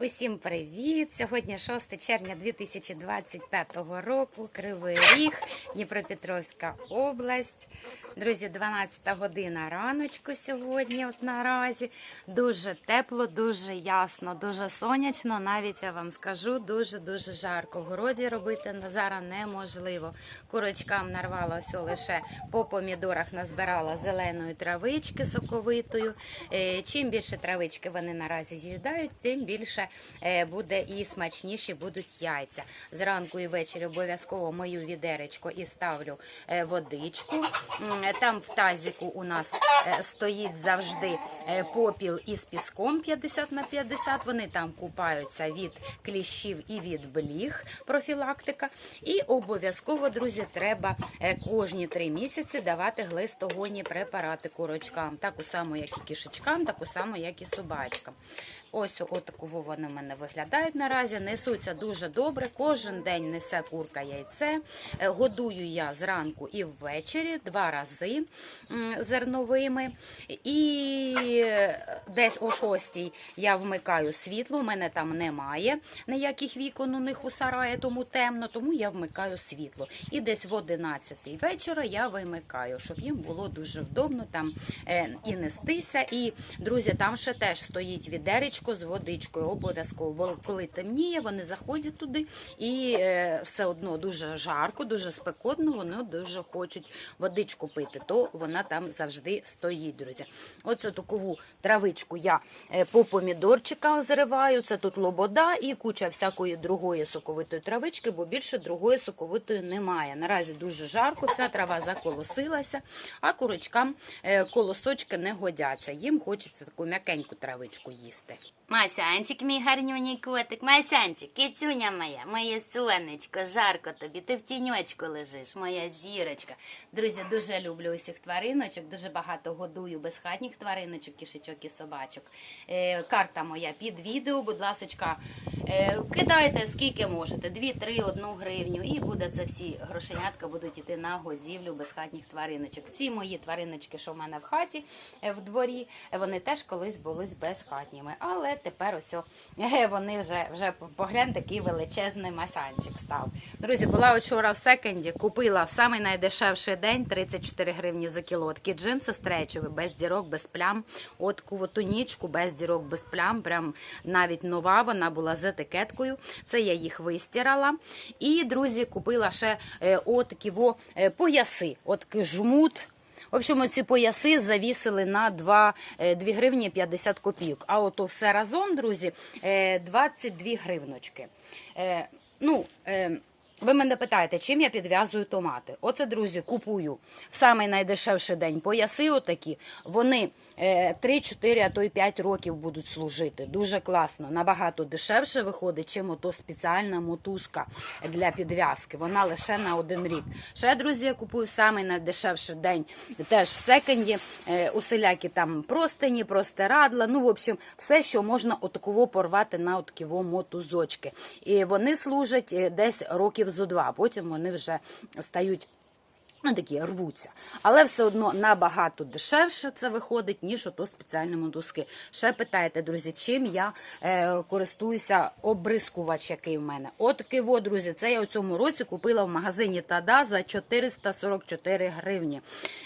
Усім привіт! Сьогодні 6 червня 2025 року. Кривий Ріг, Дніпропетровська область. Друзі, 12 година раночку сьогодні. От наразі дуже тепло, дуже ясно, дуже сонячно. Навіть я вам скажу, дуже дуже жарко. Городі робити зараз неможливо. Курочкам нарвала ось лише по помідорах назбирала зеленої травички соковитою. Е, Чим більше травички вони наразі з'їдають, тим більше е, буде і смачніші будуть яйця. Зранку і ввечері обов'язково мою відеречко і ставлю е, водичку. М, Там в тазіку у нас е, стоїть завжди е, попіл із піском 50 на 50. Вони там купаються від кліщів і від бліг, профілактика. І обов'язково, друзі, треба е, кожні три місяці давати глистогонні препарати курочкам, таку саму, як і кішечкам, таку саму, як і собачкам. Ось отаку вони в мене виглядають наразі. Несуться дуже добре. Кожен день несе курка яйце. Е, Годую я зранку і ввечері два рази м, зерновими. І десь о шостій я вмикаю світло. У мене там немає ніяких вікон у них у сараї, тому темно, тому я вмикаю світло. І десь в 11 вечора я вимикаю, щоб їм було дуже вдобно там е, і нестися. І друзі, там ще теж стоїть відеречко з водичкою. Обов'язково, бо коли темніє, вони заходять туди, і е, все одно дуже жарко, дуже спекотно. Вони дуже хочуть водичку пити. То вона там завжди стоїть, друзі. Оцю таку травичку я е, по помідорчикам зриваю. Це тут лобода і куча всякої другої соковитої травички, бо більше другої соковитої немає. Наразі дуже жарко, вся трава заколосилася, а курочкам е, колосочки не годяться. Їм хочеться таку м'якеньку травичку їсти. Масянчик, мій гарнюній котик, Масянчик, кицюня моя, моє сонечко, жарко тобі, ти в тіньочку лежиш, моя зірочка. Друзі, дуже люблю усіх твариночок, дуже багато годую безхатніх твариночок, кішечок і собачок. Е, карта моя під відео, будь ласочка, е, кидайте скільки можете, 2, 3, 1 гривню, і буде це всі грошенятка будуть йти на годівлю безхатніх твариночок. Ці мої твариночки, що в мене в хаті, е, в дворі, вони теж колись були безхатніми, але тепер ось вони вже, вже поглянь, такий величезний масянчик став. Друзі, була вчора в секонді, купила в самий найдешевший день 34 гривні за кіло. Такі джинси стречові, без дірок, без плям. От кувотунічку, без дірок, без плям. Прям навіть нова, вона була з етикеткою. Це я їх вистирала. І, друзі, купила ще е, отакі во, е, пояси. От жмут. В общем, ці пояси завісили на 2, е, 2 гривні 50 копійок. А ото все разом, друзі, е, 22 гривночки. Е, Ну, е, ви мене питаєте, чим я підв'язую томати? Оце, друзі, купую в самий найдешевший день пояси отакі. Вони е, 3-4, а то й 5 років будуть служити. Дуже класно. Набагато дешевше виходить, чим ото спеціальна мотузка для підв'язки. Вона лише на один рік. Ще, друзі, я купую в самий найдешевший день. Теж в секонді, е, усілякі там простині, простирадла. Ну, в общем, все, що можна отаково порвати на отаково мотузочки. І вони служать е, десь років зо два. Потім вони вже стають. Ну, такі рвуться. Але все одно набагато дешевше це виходить, ніж ото спеціальні мотузки. Ще питаєте, друзі, чим я е, користуюся обрискувач, який в мене. Отакий во, друзі, це я у цьому році купила в магазині Тада за 444 гривні.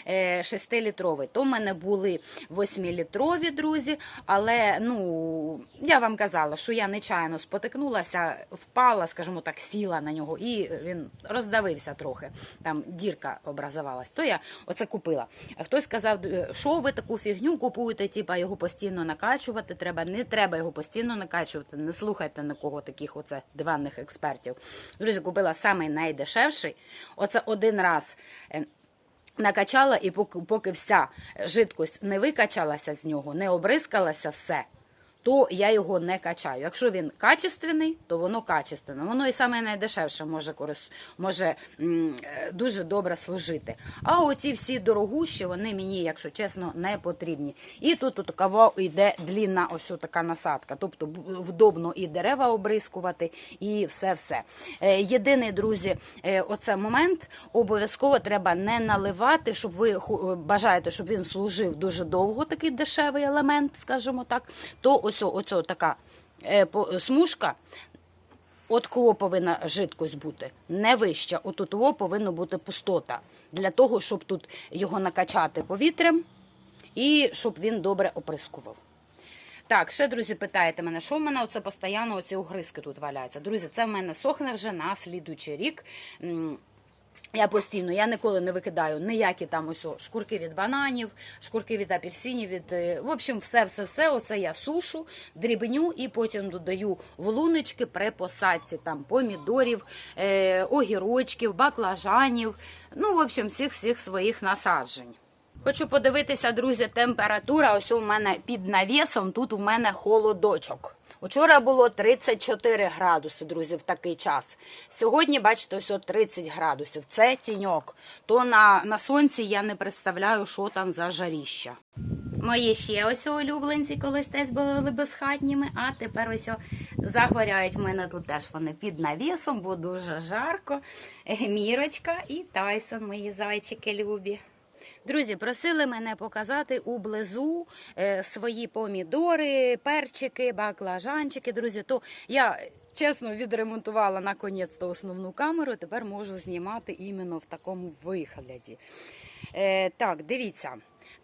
Е, 6-літровий. То в мене були 8-літрові, друзі, але ну, я вам казала, що я нечайно спотикнулася, впала, скажімо так, сіла на нього, і він роздавився трохи. Там дірка образувалась. То я оце купила. Хтось сказав, що ви таку фігню купуєте, типа його постійно накачувати треба. Не треба його постійно накачувати. Не слухайте на кого таких оце диванних експертів. Друзі, купила самий найдешевший. Оце один раз. е, Накачала, і поки, поки вся жидкость не викачалася з нього, не обрискалася все, то я його не качаю. Якщо він качественний, то воно качественне. Воно і саме найдешевше може може е, дуже добре служити. А оці всі дорогущі, вони мені, якщо чесно, не потрібні. І тут от кава йде длінна ось така насадка. Тобто вдобно і дерева обрискувати, і все-все. Е, Єдиний, друзі, е, оце момент обов'язково треба не наливати, щоб ви бажаєте, щоб він служив дуже довго, такий дешевий елемент, скажімо так, то ось о- така е, смужка. От кого повинна жидкость бути не вища, от у того повинна бути пустота для того, щоб тут його накачати повітрям і щоб він добре оприскував. Так, ще, друзі, питаєте мене, що в мене оце постійно оці огризки тут валяються. Друзі, це в мене сохне вже на слідуючий рік. Я постійно, я ніколи не викидаю ніякі там ось о, шкурки від бананів, шкурки від апельсинів, від е, в общем, все, все, все. Оце я сушу, дрібню і потім додаю в луночки при посадці там помідорів, е, огірочків, баклажанів. Ну, в общем, всіх всіх своїх насаджень. Хочу подивитися, друзі, температура. Ось у мене під навісом. Тут у мене холодочок. Учора було 34 градуси, друзі, в такий час. Сьогодні, бачите, ось 30 градусів. Це тіньок. То на, на сонці я не представляю, що там за жаріща. Мої ще ось улюбленці колись теж були безхатніми, а тепер ось загоряють в мене тут теж вони під навісом, бо дуже жарко. Е, Мірочка і Тайсон, мої зайчики любі. Друзі, просили мене показати ублизу е, свої помідори, перчики, баклажанчики. Друзі, то я чесно відремонтувала наконець-то основну камеру. Тепер можу знімати іменно в такому вигляді. Е, так, дивіться.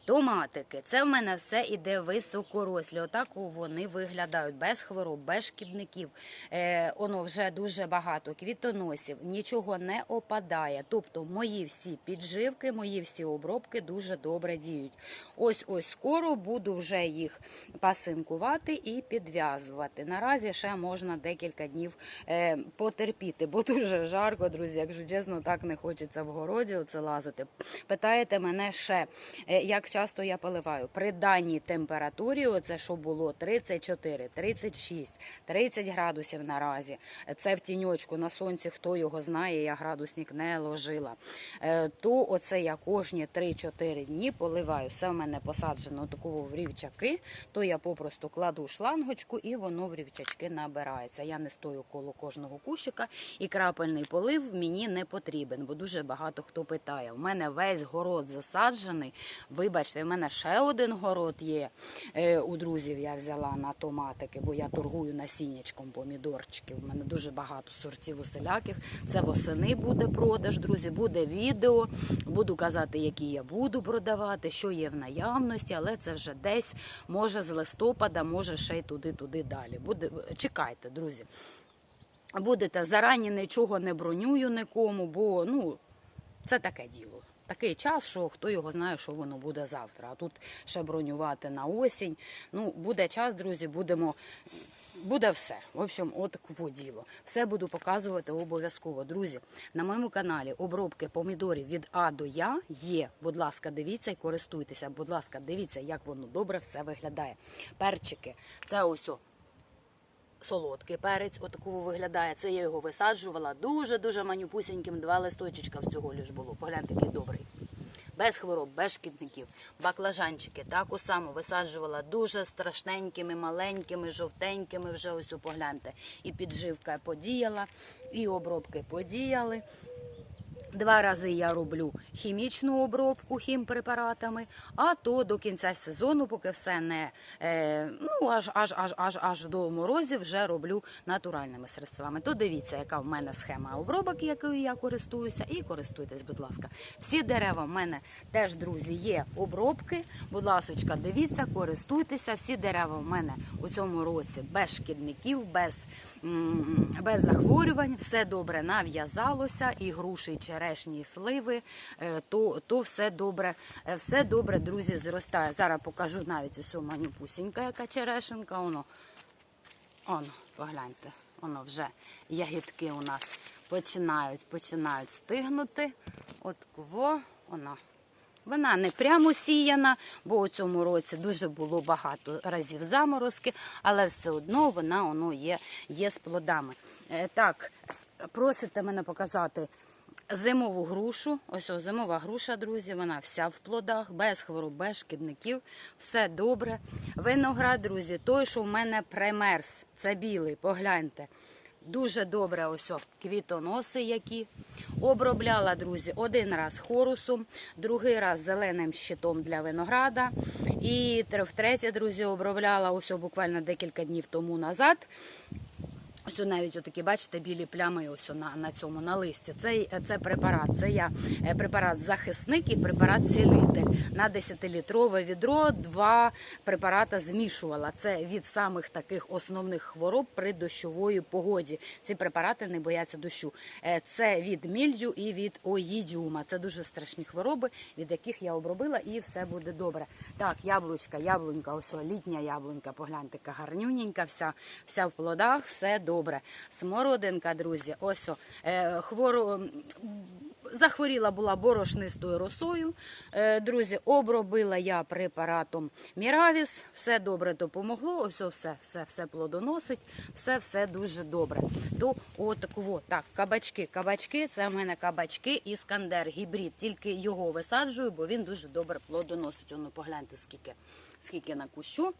Томатики, це в мене все іде високорослі. Отак вони виглядають без хвороб, без шкідників. Е, воно вже дуже багато квітоносів, нічого не опадає. Тобто мої всі підживки, мої всі обробки дуже добре діють. Ось ось скоро буду вже їх пасинкувати і підв'язувати. Наразі ще можна декілька днів е, потерпіти, бо дуже жарко, друзі. Якщо чесно, так не хочеться в городі оце лазити. Питаєте мене ще, е, як часто я поливаю? При даній температурі, оце що було 34, 36, 30 градусів наразі. Це в тіньочку на сонці, хто його знає, я градусник не ложила. Е, То оце я кожні 3-4 дні поливаю. Все в мене посаджено такого в рівчаки, то я попросту кладу шлангочку і воно в рівчачки набирається. Я не стою коло кожного кущика і крапельний полив мені не потрібен, бо дуже багато хто питає. У мене весь город засаджений. Вибачте, в мене ще один город є. Е, У друзів я взяла на томатики, бо я торгую насіннячком помідорчиків. У мене дуже багато сортів усіляких. Це восени буде продаж, друзі, буде відео. Буду казати, які я буду продавати, що є в наявності, але це вже десь може з листопада, може ще й туди-туди далі. Чекайте, друзі. Будете зарані нічого не бронюю нікому, бо ну це таке діло. Такий час, що хто його знає, що воно буде завтра. А тут ще бронювати на осінь. Ну, буде час, друзі, будемо. Буде все. В общем, от таке діло. Все буду показувати обов'язково. Друзі, на моєму каналі обробки помідорів від А до Я є. Будь ласка, дивіться і користуйтеся. Будь ласка, дивіться, як воно добре все виглядає. Перчики. Це ось о, солодкий перець, отаку виглядає. Це я його висаджувала дуже-дуже манюпусіньким, два листочечка всього лиш було. Погляньте, який добрий. Без хвороб, без шкідників. Баклажанчики таку саму висаджувала дуже страшненькими, маленькими, жовтенькими. Вже ось погляньте. І підживка подіяла, і обробки подіяли. Два рази я роблю хімічну обробку хімпрепаратами, а то до кінця сезону, поки все не е, ну аж аж аж аж аж до морозів, вже роблю натуральними средствами. То дивіться, яка в мене схема обробок, якою я користуюся, і користуйтесь, будь ласка. Всі дерева в мене теж, друзі, є обробки. Будь ласочка, дивіться, користуйтеся. Всі дерева в мене у цьому році без шкідників, без, без захворювань. Все добре нав'язалося, і груші, і черешні, сливи, е, то, то все добре, е, все добре, друзі, зростає. Зараз покажу навіть ось манюпусінька, яка черешенка. Воно, Оно, погляньте, воно вже ягідки у нас починають, починають стигнути. От кого вона. Вона не прямо сіяна, бо у цьому році дуже було багато разів заморозки, але все одно вона воно є, є з плодами. Е, Так, просите мене показати зимову грушу. Ось о, зимова груша, друзі, вона вся в плодах, без хвороб, без шкідників. Все добре. Виноград, друзі, той, що в мене премерз, це білий, погляньте. Дуже добре ось квітоноси які. Обробляла, друзі, один раз хорусом, другий раз зеленим щитом для винограда. І тр- втретє, друзі, обробляла ось буквально декілька днів тому назад. Ось навіть отакі, бачите, білі плями ось на, на цьому на листі. Це, це препарат. Це я е, препарат захисник і препарат цілитель. На 10-літрове відро два препарати змішувала. Це від самих таких основних хвороб при дощової погоді. Ці препарати не бояться дощу. Е, Це від мільдю і від оїдіума. Це дуже страшні хвороби, від яких я обробила, і все буде добре. Так, яблучка, яблунька, ось літня яблунька. Погляньте, гарнюненька, вся, вся в плодах, все добре. Смородинка, друзі, ось о, е, хворо. Захворіла була борошнистою росою. Е, Друзі, обробила я препаратом Міравіс. Все добре допомогло. Ось о, все, все, все плодоносить, все, все дуже добре. То отаку, так, кабачки. Кабачки це в мене кабачки іскандер, гібрид. Тільки його висаджую, бо він дуже добре плодоносить. Воно погляньте, скільки, скільки на кущу.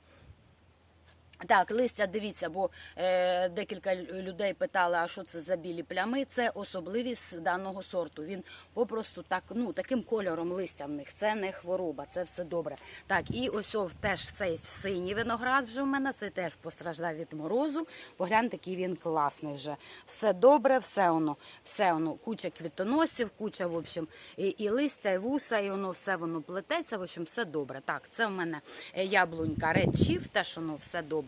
Так, листя, дивіться, бо е, декілька людей питали, а що це за білі плями. Це особливість даного сорту. Він попросту так, ну таким кольором листя в них. Це не хвороба, це все добре. Так, і ось теж цей синій виноград вже в мене. Це теж постраждав від морозу. Погляньте, який він класний вже. Все добре, все воно, все воно, куча квітоносів, куча, в общем, і, і листя, і вуса, і воно все воно плететься. В общем, все добре. Так, це в мене е, яблунька Red Chief, теж воно все добре.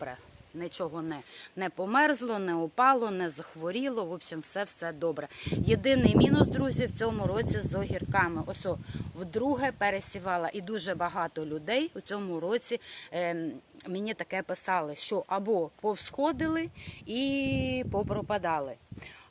Нічого не, не померзло, не упало, не захворіло. В общем, все все добре. Єдиний мінус, друзі, в цьому році з огірками. Ось о, вдруге пересівала, і дуже багато людей у цьому році ем, мені таке писали, що або повсходили і попропадали.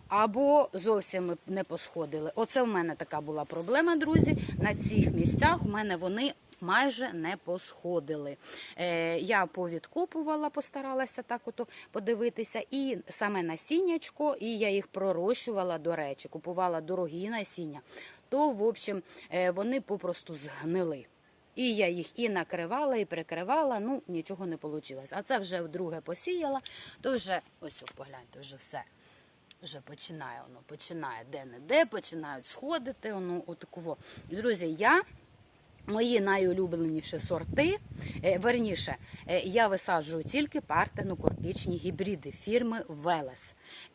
Або зовсім не посходили. Оце в мене така була проблема, друзі. На цих місцях в мене вони майже не посходили. Е, я повідкопувала, постаралася так ото подивитися, і саме насіннячко, і я їх пророщувала, до речі, купувала дорогі насіння. То, в общем, е, вони попросту згнили. І я їх і накривала, і прикривала, ну нічого не вийшло. А це вже вдруге посіяла, то вже ось погляньте, вже все. Вже починає воно, починає де-не-де, починають сходити. Воно отаково. Друзі, я Мої найулюбленіші сорти, е, верніше, е, я висаджую тільки партенокорпічні гібриди фірми Велес.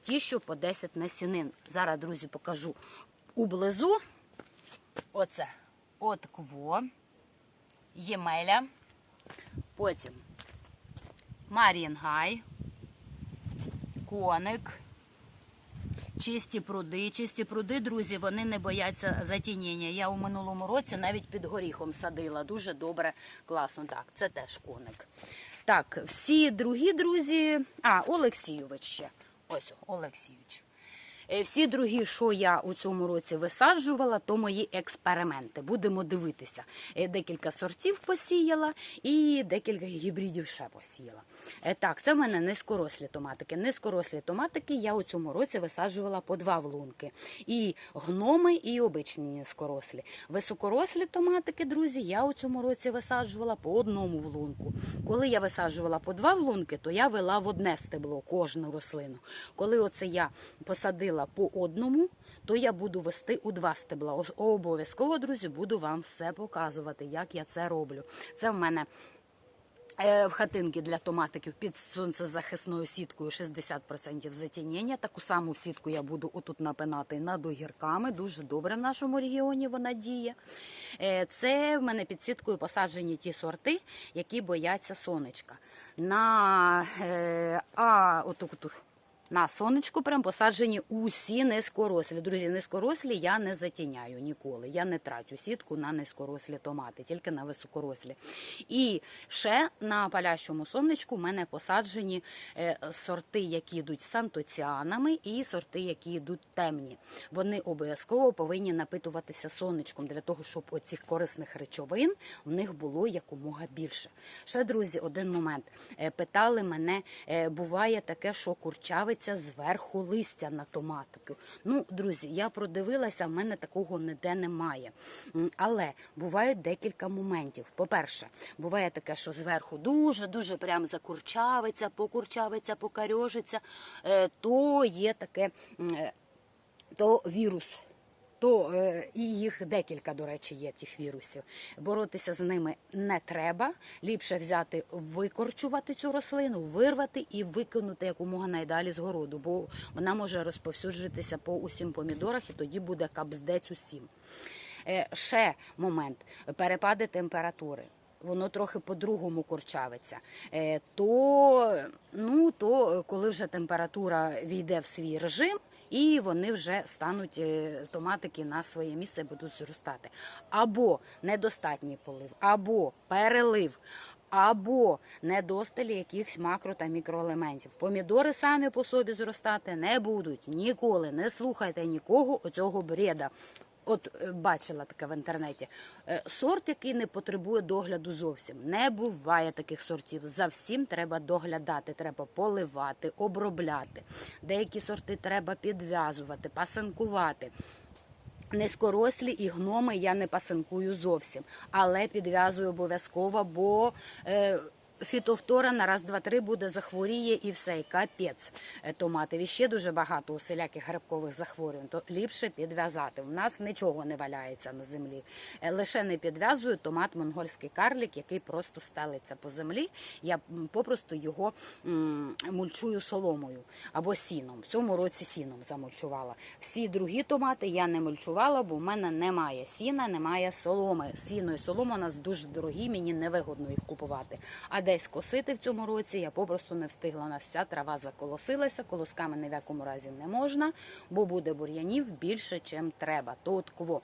Ті, що по 10 насінин. Зараз, друзі, покажу ублизу. Оце. Отакво. Ємеля. Потім Марінгай. Коник. Чисті пруди, чисті пруди, друзі, вони не бояться затінення. Я у минулому році навіть під горіхом садила. Дуже добре, класно. Так, це теж коник. Так, всі другі друзі. А, Олексійович ще. Ось Олексійович. Е, Всі другі, що я у цьому році висаджувала, то мої експерименти. Будемо дивитися. Е, Декілька сортів посіяла і декілька гібридів ще посіяла. Е, Так, це в мене низькорослі томатики. Низькорослі томатики я у цьому році висаджувала по два влунки. І гноми, і обичні низькорослі. Високорослі томатики, друзі, я у цьому році висаджувала по одному влунку. Коли я висаджувала по два влунки, то я вела в одне стебло кожну рослину. Коли оце я посадила по одному, то я буду вести у два стебла. Обов'язково, друзі, буду вам все показувати, як я це роблю. Це в мене В хатинки для томатиків під сонцезахисною сіткою 60% затінення. Таку саму сітку я буду отут напинати над огірками. Дуже добре в нашому регіоні вона діє. Е, Це в мене під сіткою посаджені ті сорти, які бояться сонечка. На е, а отут. На сонечку прям посаджені усі низькорослі. Друзі, низькорослі я не затіняю ніколи. Я не трачу сітку на низькорослі томати, тільки на високорослі. І ще на палящому сонечку в мене посаджені е, сорти, які йдуть сантоціанами, і сорти, які йдуть темні. Вони обов'язково повинні напитуватися сонечком для того, щоб оцих корисних речовин в них було якомога більше. Ще, друзі, один момент. Е, Питали мене, е, буває таке, що курчавиця з'явиться зверху листя на томатику. Ну, друзі, я продивилася, в мене такого ніде немає. Але бувають декілька моментів. По-перше, буває таке, що зверху дуже-дуже прям закурчавиться, покурчавиться, покарьожиться, е, то є таке. е, то вірус. То е, і їх декілька, до речі, є тих вірусів. Боротися з ними не треба. Ліпше взяти, викорчувати цю рослину, вирвати і викинути якомога найдалі з городу, бо вона може розповсюджитися по усім помідорах, і тоді буде капздець усім. Е, ще момент перепади температури. Воно трохи по-другому курчавиться. Е, то, ну, то коли вже температура війде в свій режим, і вони вже стануть е, томатики на своє місце будуть зростати. Або недостатній полив, або перелив. Або недосталі якихось макро та мікроелементів. Помідори самі по собі зростати не будуть ніколи. Не слухайте нікого оцього бреда. От е, бачила таке в інтернеті. Е, Сорт, який не потребує догляду зовсім. Не буває таких сортів. За всім треба доглядати, треба поливати, обробляти. Деякі сорти треба підв'язувати, пасинкувати. Низькорослі і гноми я не пасинкую зовсім, але підв'язую обов'язково, бо е, фітофтора на раз, два, три буде захворіє і все, і капець е, томатів. ще дуже багато усіляких грибкових захворювань, то ліпше підв'язати. У нас нічого не валяється на землі. Е, Лише не підв'язую томат монгольський карлік, який просто стелиться по землі. Я попросту його мульчую соломою або сіном. В цьому році сіном замульчувала. Всі другі томати я не мульчувала, бо в мене немає сіна, немає соломи. Сіно і солома у нас дуже дорогі, мені невигодно їх купувати. А десь косити в цьому році я попросту не встигла. У нас вся трава заколосилася, колосками ні в якому разі не можна, бо буде бур'янів більше, чим треба. Тут кво.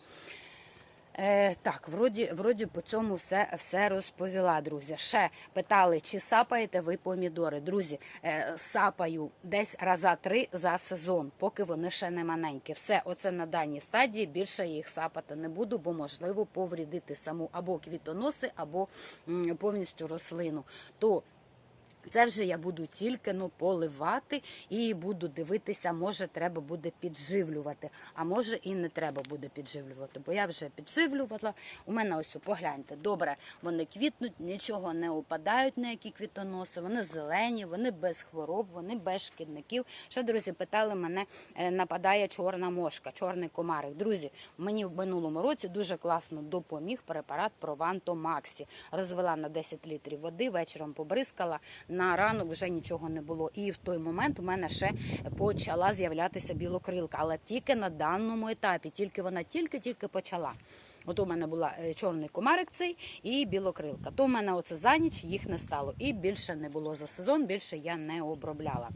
Е, так, вроді, вроді по цьому все, все розповіла, друзі. Ще питали, чи сапаєте ви помідори. Друзі, е, сапаю десь раза три за сезон, поки вони ще не маленькі. Все, оце на даній стадії. Більше їх сапати не буду, бо можливо повредити саму або квітоноси, або м, повністю рослину. То це вже я буду тільки ну, поливати і буду дивитися, може треба буде підживлювати, а може і не треба буде підживлювати, бо я вже підживлювала. У мене ось погляньте, добре, вони квітнуть, нічого не опадають на які квітоноси, вони зелені, вони без хвороб, вони без шкідників. Ще друзі питали мене, е, нападає чорна мошка, чорний комарик. Друзі, мені в минулому році дуже класно допоміг препарат Прованто Максі. Розвела на 10 літрів води, вечором побризкала. На ранок вже нічого не було. І в той момент у мене ще почала з'являтися білокрилка, але тільки на даному етапі, тільки вона тільки-тільки почала. От у мене була е, чорний комарик цей і білокрилка. То в мене оце за ніч їх не стало. І більше не було за сезон, більше я не обробляла.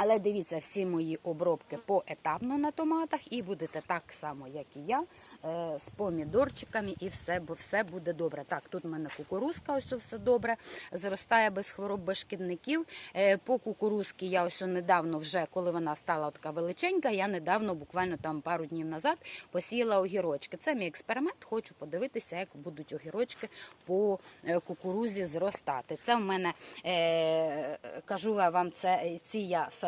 Але дивіться всі мої обробки поетапно на томатах, і будете так само, як і я, е, з помідорчиками, і все, все буде добре. Так, тут в мене кукурузка, ось все добре, зростає без хвороб, без шкідників. Е, По кукурузці я ось недавно вже, коли вона стала така величенька, я недавно, буквально там пару днів назад, посіяла огірочки. Це мій експеримент. Хочу подивитися, як будуть огірочки по е, кукурузі зростати. Це в мене кажу вам, це ці я сад- с-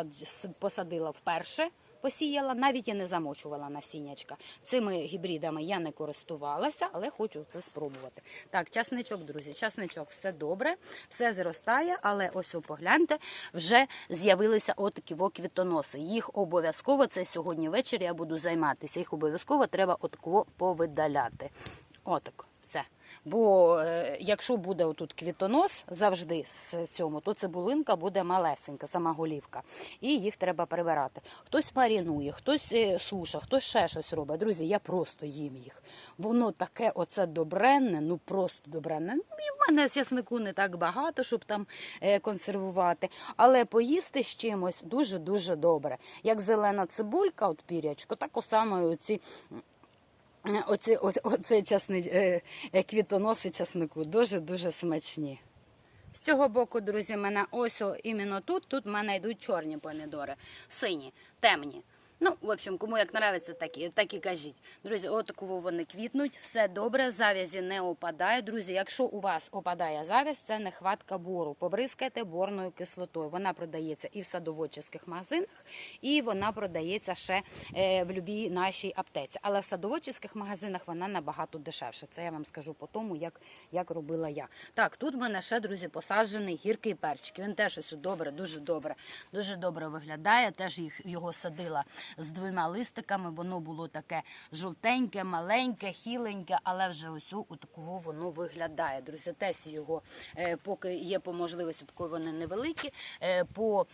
посадила вперше. Посіяла, навіть і не замочувала насіннячка. Цими гібридами я не користувалася, але хочу це спробувати. Так, часничок, друзі, часничок, все добре, все зростає, але ось погляньте, вже з'явилися отакі квітоноси. Їх обов'язково, це сьогодні ввечері я буду займатися. Їх обов'язково треба отако повидаляти. Отак. Бо е, якщо буде отут квітонос завжди з цьому, то цибулинка буде малесенька, сама голівка. І їх треба прибирати. Хтось марінує, хтось е, суша, хтось ще щось робить. Друзі, я просто їм їх. Воно таке оце добренне, ну просто добренне. Ну, І в мене часнику не так багато, щоб там е, консервувати. Але поїсти з чимось дуже-дуже добре. Як зелена цибулька, от пірячко, так само і оці Е, Оці, оце часни, е, е, квітоноси часнику дуже-дуже смачні. З цього боку, друзі, мене ось іменно тут, тут в мене йдуть чорні помідори, сині, темні. Ну, в общем, кому як нравиться, так і, так і кажіть. Друзі, отаково вони квітнуть, все добре, завязі не опадає. Друзі, якщо у вас опадає завязь, це нехватка бору. Побризкайте борною кислотою. Вона продається і в садоводчих магазинах, і вона продається ще е, в любій нашій аптеці. Але в садоводчих магазинах вона набагато дешевша. Це я вам скажу по тому, як, як робила я. Так, тут в мене ще, друзі, посаджений гіркий перчик. Він теж ось добре, дуже добре, дуже добре виглядає. Теж їх його садила з двома листиками. Воно було таке жовтеньке, маленьке, хіленьке, але вже ось у такого воно виглядає. Друзі, тесі його, е, поки є по можливості, поки вони невеликі, е, по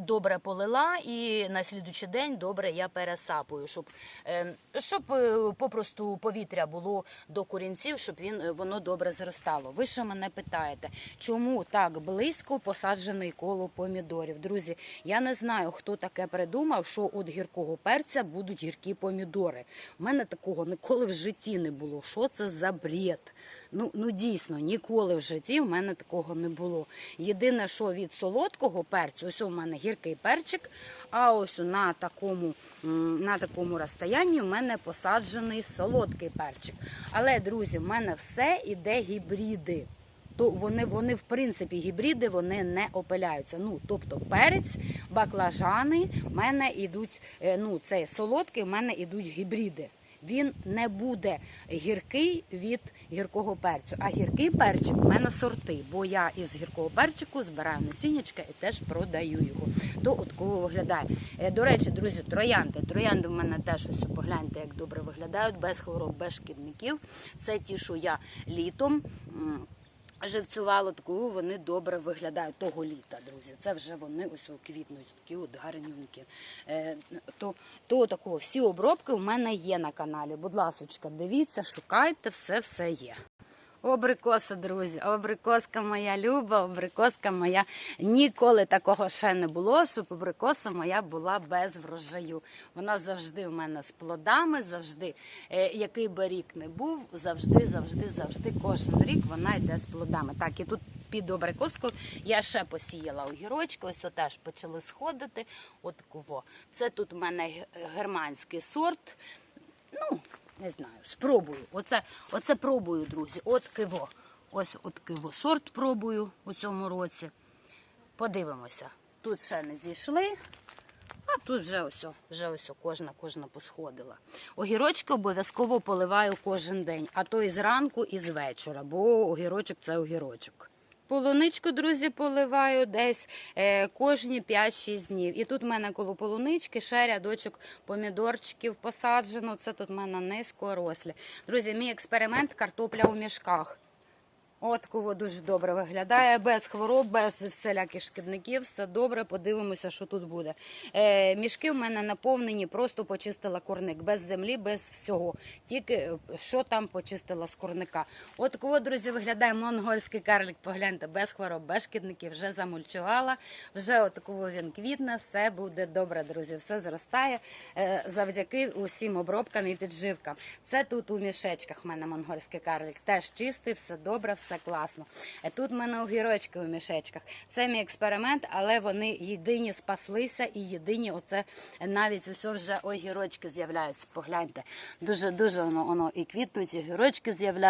добре полила, і на слідучий день добре я пересапую, щоб, е, щоб попросту повітря було до корінців, щоб він воно добре зростало. Ви ще мене питаєте, чому так близько посаджений коло помідорів? Друзі, я не знаю, хто таке придумав, що від гіркого перця будуть гіркі помідори. У мене такого ніколи в житті не було. Що це за бред? Ну, ну дійсно, ніколи в житті в мене такого не було. Єдине, що від солодкого перцю, ось у мене гіркий перчик, а ось на такому, на такому розстоянні в мене посаджений солодкий перчик. Але, друзі, в мене все іде гібриди. То вони, вони в принципі гібриди вони не опиляються. Ну тобто перець, баклажани в мене йдуть. е, Ну цей солодкий, в мене йдуть гібриди. Він не буде гіркий від гіркого перцю. А гіркий перчик в мене сорти, бо я із гіркого перчику збираю насіннячка і теж продаю його. То от кого виглядає. Е, До речі, друзі, троянди. Троянди в мене теж ось погляньте, як добре виглядають, без хвороб, без шкідників. Це ті, що я літом. Живцювало таку, вони добре виглядають того літа, друзі. Це вже вони ось квітнуть, такі от гарнюнькі. Е, то, то такого всі обробки в мене є на каналі. Будь ласочка, дивіться, шукайте, все все є. Обрикоса, друзі, обрикоска моя люба, обрикоска моя. Ніколи такого ще не було, щоб обрикоса моя була без врожаю. Вона завжди в мене з плодами, завжди, е, який би рік не був, завжди, завжди, завжди, кожен рік вона йде з плодами. Так, і тут під абрикоску я ще посіяла огірочки, ось теж почали сходити. От кого. Це тут в мене германський сорт. Ну, не знаю, спробую. Оце, оце пробую, друзі. От киво. Ось от киво сорт пробую у цьому році. Подивимося. Тут ще не зійшли, а тут вже ось, вже ось кожна, кожна посходила. Огірочки обов'язково поливаю кожен день, а то і зранку, і з вечора, бо огірочок це огірочок. Полуничку, друзі, поливаю десь е, кожні 5-6 днів. І тут в мене коло полунички ще рядочок помідорчиків посаджено. Це тут в мене низькорослі. Друзі, мій експеримент картопля у мішках. От кого дуже добре виглядає, без хвороб, без всіляких шкідників, все добре. Подивимося, що тут буде. Е, мішки в мене наповнені, просто почистила корник, без землі, без всього. Тільки е, що там почистила з корника. От кого, друзі, виглядає монгольський карлик. Погляньте, без хвороб, без шкідників, вже замульчувала, вже от кого він квітне, все буде добре, друзі. Все зростає е, завдяки усім обробкам і підживкам. Це тут у мішечках в мене монгольський карлик. Теж чистий, все добре, все класно. Е, Тут в мене огірочки у мішечках. Це мій експеримент, але вони єдині спаслися і єдині оце навіть усе вже огірочки з'являються. Погляньте, дуже дуже воно, воно і квітнуть, і огірочки з'являються.